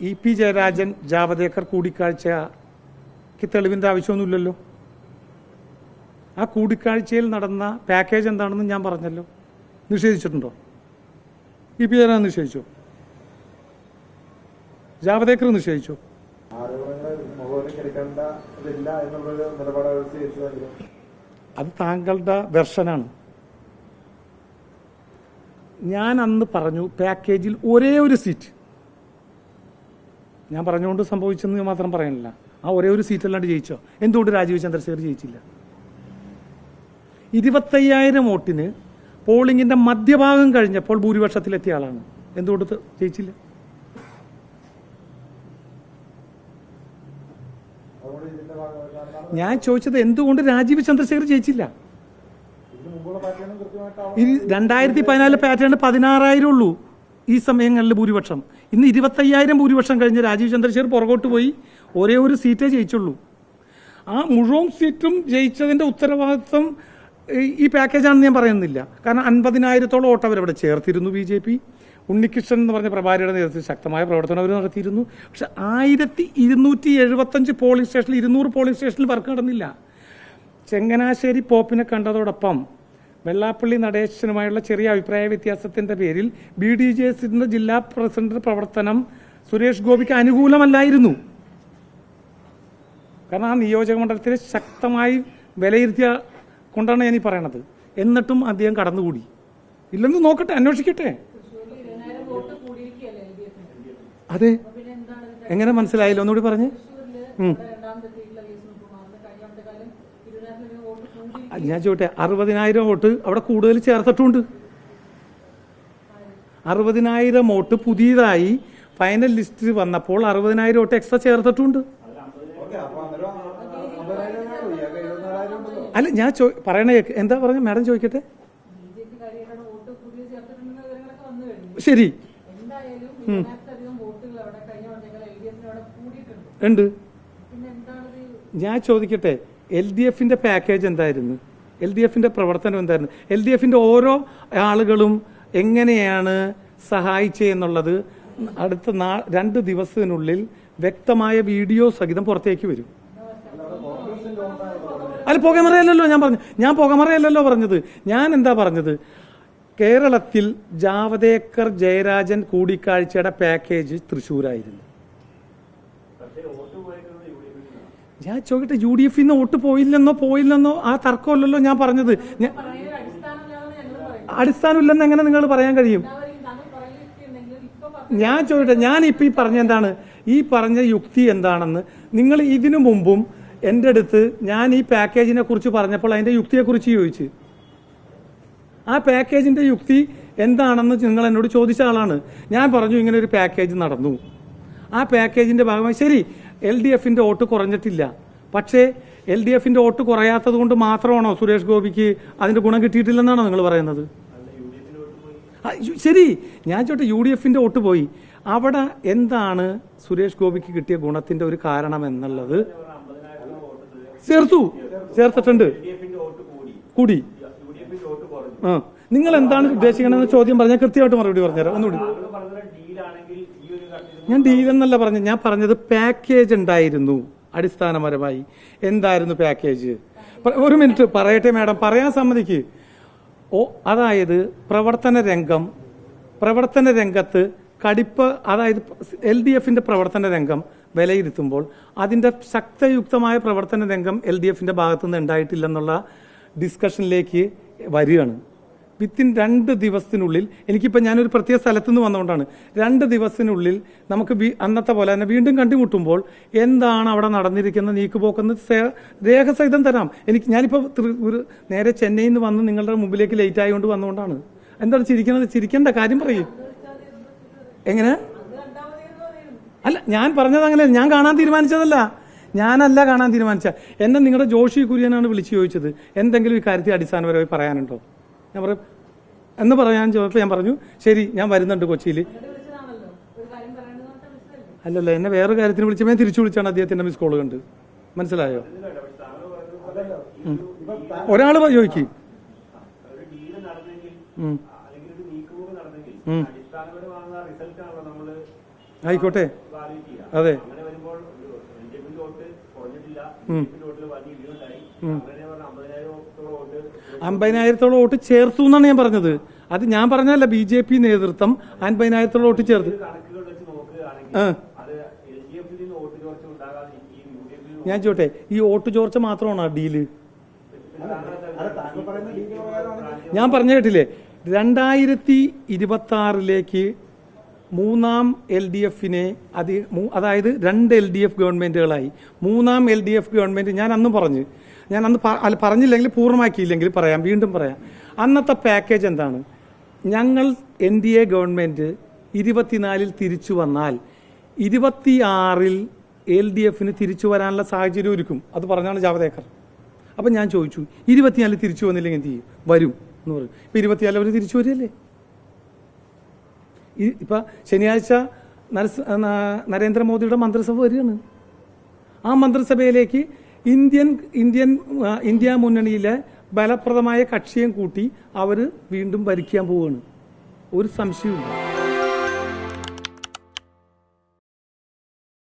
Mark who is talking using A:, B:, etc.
A: E P Jayarajan Javadekar കൂടിക്കാഴ്ചയ്ക്ക് തെളിവിന്റെ ആവശ്യമൊന്നുമില്ലല്ലോ. ആ കൂടിക്കാഴ്ചയിൽ നടന്ന പാക്കേജ് എന്താണെന്ന് ഞാൻ പറഞ്ഞല്ലോ. നിഷേധിച്ചിട്ടുണ്ടോ? ഇ പി ജയരാജൻ നിഷേധിച്ചോ? ജാവദേക്കർ നിഷേധിച്ചോ? അത് താങ്കളുടെ ദർശനാണ് ഞാൻ അന്ന് പറഞ്ഞു പാക്കേജിൽ ഒരേ ഒരു സീറ്റ്. ഞാൻ പറഞ്ഞുകൊണ്ട് സംഭവിച്ചെന്ന് മാത്രം പറയാനില്ല. ആ ഒരേ ഒരു സീറ്റല്ലാണ്ട് ജയിച്ചോ? എന്തുകൊണ്ട് രാജീവ് ചന്ദ്രശേഖർ ജയിച്ചില്ല? ഇരുപത്തയ്യായിരം വോട്ടിന് പോളിംഗിന്റെ മധ്യഭാഗം കഴിഞ്ഞപ്പോൾ ഭൂരിപക്ഷത്തിലെത്തിയ ആളാണ്. എന്തുകൊണ്ട് ജയിച്ചില്ല? ഞാൻ ചോദിച്ചത് എന്തുകൊണ്ട് രാജീവ് ചന്ദ്രശേഖർ ജയിച്ചില്ല? രണ്ടായിരത്തി പതിനാല് പാറ്റേൺ പതിനാറായിരം ഉള്ളൂ. ഈ സമയങ്ങളിൽ ഭൂരിപക്ഷം. ഇന്ന് ഇരുപത്തയ്യായിരം ഭൂരിപക്ഷം കഴിഞ്ഞ് രാജീവ് ചന്ദ്രശേഖർ പുറകോട്ട് പോയി ഒരേ ഒരു സീറ്റേ ജയിച്ചുള്ളൂ. ആ മുഴുവൻ സീറ്റും ജയിച്ചതിന്റെ ഉത്തരവാദിത്വം ഈ- പാക്കേജാണെന്ന് ഞാൻ പറയുന്നില്ല. കാരണം അൻപതിനായിരത്തോളം വോട്ട് അവരവിടെ ചേർത്തിരുന്നു ബി ജെ പി. ഉണ്ണികൃഷ്ണൻ എന്ന് പറഞ്ഞ പ്രഭാരിയുടെ നേതൃത്വത്തിൽ ശക്തമായ പ്രവർത്തനം അവർ നടത്തിയിരുന്നു. പക്ഷെ ആയിരത്തി ഇരുന്നൂറ്റി എഴുപത്തഞ്ച് പോളിംഗ് സ്റ്റേഷനിൽ ഇരുന്നൂറ് പോളിംഗ് സ്റ്റേഷനിൽ വർക്ക് നടന്നില്ല. ചെങ്ങനാശ്ശേരി പോപ്പിനെ കണ്ടതോടൊപ്പം വെള്ളാപ്പള്ളി നടേശനുമായുള്ള ചെറിയ അഭിപ്രായ വ്യത്യാസത്തിന്റെ പേരിൽ ബി ഡി ജെ എസിന്റെ ജില്ലാ പ്രസിഡന്റ് പ്രവർത്തനം സുരേഷ് ഗോപിക്ക് അനുകൂലമല്ലായിരുന്നു. കാരണം ആ നിയോജക മണ്ഡലത്തിൽ ശക്തമായി വിലയിരുത്തിയ കൊണ്ടാണ് ഈ പറയണത്. എന്നിട്ടും അദ്ദേഹം കടന്നുകൂടി. ഇല്ലെന്ന് നോക്കട്ടെ അന്വേഷിക്കട്ടെ. അതെ. എങ്ങനെ മനസ്സിലായില്ല? ഒന്നുകൂടി പറഞ്ഞ്. ഞാൻ ചോട്ടെ അറുപതിനായിരം വോട്ട് അവിടെ കൂടുതൽ ചേർത്തിട്ടുണ്ട്. അറുപതിനായിരം വോട്ട് പുതിയതായി ഫൈനൽ ലിസ്റ്റ് വന്നപ്പോൾ അറുപതിനായിരം വോട്ട് എക്സ്ട്രാ ചേർത്തിട്ടുണ്ട്. അല്ല ഞാൻ ചോ പറയണ എന്താ പറഞ്ഞ? മാഡം ചോദിക്കട്ടെ? ശരി. ഉണ്ട്. ഞാൻ ചോദിക്കട്ടെ? എൽ ഡി എഫിന്റെ പാക്കേജ് എന്തായിരുന്നു? എൽ ഡി എഫിന്റെ പ്രവർത്തനം എന്തായിരുന്നു? എൽ ഡി എഫിന്റെ ഓരോ ആളുകളും എങ്ങനെയാണ് സഹായിച്ചതെന്നുള്ളത് അടുത്ത നാ രണ്ട് ദിവസത്തിനുള്ളിൽ വ്യക്തമായ വീഡിയോ സഹിതം പുറത്തേക്ക് വരും. അല്ല പുകമറയല്ലല്ലോ ഞാൻ പറഞ്ഞു. ഞാൻ പുകമറയല്ലല്ലോ പറഞ്ഞത്. ഞാൻ എന്താ പറഞ്ഞത്? കേരളത്തിൽ ജാവദേക്കർ ജയരാജൻ കൂടിക്കാഴ്ചയുടെ പാക്കേജ് തൃശ്ശൂരായിരുന്നു. ഞാൻ ചോദിക്കട്ടെ യു ഡി എഫിൽ നിന്ന് വോട്ട് പോയില്ലെന്നോ പോയില്ലെന്നോ ആ തർക്കമല്ലല്ലോ ഞാൻ പറഞ്ഞത്. അടിസ്ഥാനമില്ലെന്ന് എങ്ങനെ നിങ്ങൾ പറയാൻ കഴിയും? ഞാൻ ചോദിക്കട്ടെ ഞാൻ ഇപ്പൊ ഈ പറഞ്ഞ എന്താണ്? ഈ പറഞ്ഞ യുക്തി എന്താണെന്ന് നിങ്ങൾ ഇതിനു മുമ്പും എന്റെ അടുത്ത് ഞാൻ ഈ പാക്കേജിനെ കുറിച്ച് പറഞ്ഞപ്പോൾ അതിന്റെ യുക്തിയെ കുറിച്ച് ചോദിച്ചു. ആ പാക്കേജിന്റെ യുക്തി എന്താണെന്ന് നിങ്ങൾ എന്നോട് ചോദിച്ച ആളാണ്. ഞാൻ പറഞ്ഞു ഇങ്ങനെ ഒരു പാക്കേജ് നടന്നു. ആ പാക്കേജിന്റെ ഭാഗമായി ശരി എൽ ഡി എഫിന്റെ വോട്ട് കുറഞ്ഞിട്ടില്ല. പക്ഷേ എൽ ഡി എഫിന്റെ വോട്ട് കുറയാത്തത് കൊണ്ട് മാത്രമാണോ സുരേഷ് ഗോപിക്ക് അതിന്റെ ഗുണം കിട്ടിയിട്ടില്ലെന്നാണോ നിങ്ങൾ പറയുന്നത്? ശരി. ഞാൻ ചോട്ടെ യു ഡി എഫിന്റെ വോട്ട് പോയി. അവിടെ എന്താണ് സുരേഷ് ഗോപിക്ക് കിട്ടിയ ഗുണത്തിന്റെ ഒരു കാരണം എന്നുള്ളത്? ചേർത്തു. ചേർത്തിട്ടുണ്ട്. കൂടി. നിങ്ങൾ എന്താണ് ഉദ്ദേശിക്കണമെന്ന് ചോദ്യം പറഞ്ഞാൽ കൃത്യമായിട്ട് മറുപടി പറഞ്ഞുതരാം. ഒന്നുകൂടി. ഞാൻ ഡീൽ എന്നല്ല പറഞ്ഞത്. ഞാൻ പറഞ്ഞത് പാക്കേജ് ഉണ്ടായിരുന്നു അടിസ്ഥാനപരമായി. എന്തായിരുന്നു പാക്കേജ് ഒരു മിനിറ്റ് പറയട്ടെ മാഡം പറയാൻ സമ്മതിക്ക്. ഓ അതായത് പ്രവർത്തന രംഗം പ്രവർത്തന രംഗത്ത് കടിപ്പ് അതായത് എൽ ഡി എഫിന്റെ പ്രവർത്തന രംഗം വിലയിരുത്തുമ്പോൾ അതിന്റെ ശക്തയുക്തമായ പ്രവർത്തന രംഗം എൽ ഡി എഫിന്റെ ഭാഗത്തുനിന്ന് ഉണ്ടായിട്ടില്ലെന്നുള്ള ഡിസ്കഷനിലേക്ക് വരികയാണ്. വിത്തിൻ രണ്ട് ദിവസത്തിനുള്ളിൽ എനിക്കിപ്പോൾ ഞാനൊരു പ്രത്യേക സ്ഥലത്തു നിന്ന് വന്നുകൊണ്ടാണ് രണ്ട് ദിവസത്തിനുള്ളിൽ നമുക്ക് അന്നത്തെ പോലെ തന്നെ വീണ്ടും കണ്ടുമുട്ടുമ്പോൾ എന്താണ് അവിടെ നടന്നിരിക്കുന്ന നീക്കുപോക്കെന്ന് രേഖസഹിതം തരാം. എനിക്ക് ഞാനിപ്പോൾ ഒരു നേരെ ചെന്നൈയിൽ നിന്ന് വന്ന് നിങ്ങളുടെ മുമ്പിലേക്ക് ലേറ്റ് ആയതുകൊണ്ട് വന്നുകൊണ്ടാണ് എന്താണ് ചിരിക്കുന്നത് ചിരിക്കേണ്ട കാര്യം പറയും. എങ്ങനെ? അല്ല ഞാൻ പറഞ്ഞത് അങ്ങനെ ഞാൻ കാണാൻ തീരുമാനിച്ചതല്ല. ഞാനല്ല കാണാൻ തീരുമാനിച്ച എന്നെ നിങ്ങളുടെ ജോഷി കുര്യനാണ് വിളിച്ചു ചോദിച്ചത്. എന്തെങ്കിലും ഈ കാര്യത്തിൽ അടിസ്ഥാനപരമായി പറയാനുണ്ടോ? ഞാൻ പറയും എന്ന് പറയാൻ ചോദിച്ചപ്പോൾ ഞാൻ പറഞ്ഞു ശരി ഞാൻ വരുന്നുണ്ട് കൊച്ചിയിൽ അല്ലല്ല എന്നെ വേറെ കാര്യത്തിന് വിളിച്ചപ്പോൾ ഞാൻ തിരിച്ചു വിളിച്ചാണ് അദ്ദേഹത്തിന്റെ മിസ് കോൾ കണ്ട്. മനസ്സിലായോ? ഒരാൾ ചോദിക്കും. ആയിക്കോട്ടെ. അതെ.
B: അമ്പതിനായിരത്തോളം വോട്ട്
A: ചേർത്തു എന്നാണ് ഞാൻ പറഞ്ഞത്. അത് ഞാൻ പറഞ്ഞല്ല ബി ജെ പി നേതൃത്വം അൻപതിനായിരത്തോളം വോട്ട് ചേർത്ത്. ഞാൻ ചോട്ടെ ഈ വോട്ട് ചോർച്ച മാത്രമാണോ
C: ഡീൽ?
A: ഞാൻ പറഞ്ഞു കേട്ടില്ലേ രണ്ടായിരത്തി ഇരുപത്തി ആറിലേക്ക് മൂന്നാം എൽ ഡി എഫിനെ അതി അതായത് രണ്ട് എൽ ഡി എഫ് ഗവൺമെന്റുകളായി. മൂന്നാം എൽ ഡി എഫ് ഗവൺമെന്റ് ഞാൻ അന്ന് പറഞ്ഞു. ഞാൻ അന്ന് പറഞ്ഞില്ലെങ്കിൽ പൂർണമാക്കിയില്ലെങ്കിൽ പറയാം. വീണ്ടും പറയാം. അന്നത്തെ പാക്കേജ് എന്താണ്? ഞങ്ങൾ എൻ ഡി എ ഗവൺമെന്റ് ഇരുപത്തിനാലിൽ തിരിച്ചു വന്നാൽ ഇരുപത്തിയാറിൽ എൽ ഡി എഫിന് തിരിച്ചു വരാനുള്ള സാഹചര്യം ഒരുക്കും. അത് പറഞ്ഞാണ് ജാവദേക്കർ. അപ്പം ഞാൻ ചോദിച്ചു ഇരുപത്തിനാലിൽ തിരിച്ചു വന്നില്ലെങ്കിൽ എന്ത് ചെയ്യും? വരും എന്ന് പറയും ഇപ്പം ഇരുപത്തിനാലിൽ അവർ തിരിച്ചു വരികയല്ലേ? ഈ ഇപ്പം ശനിയാഴ്ച നരേന്ദ്രമോദിയുടെ മന്ത്രിസഭ വരികയാണ്. ആ മന്ത്രിസഭയിലേക്ക് ഇന്ത്യൻ ഇന്ത്യൻ ഇന്ത്യ മുന്നണിയിലെ ബലപ്രദമായ കക്ഷിയും കൂട്ടി അവർ വീണ്ടും ഭരിക്കാൻ പോവുകയാണ്. ഒരു സംശയവുമില്ല.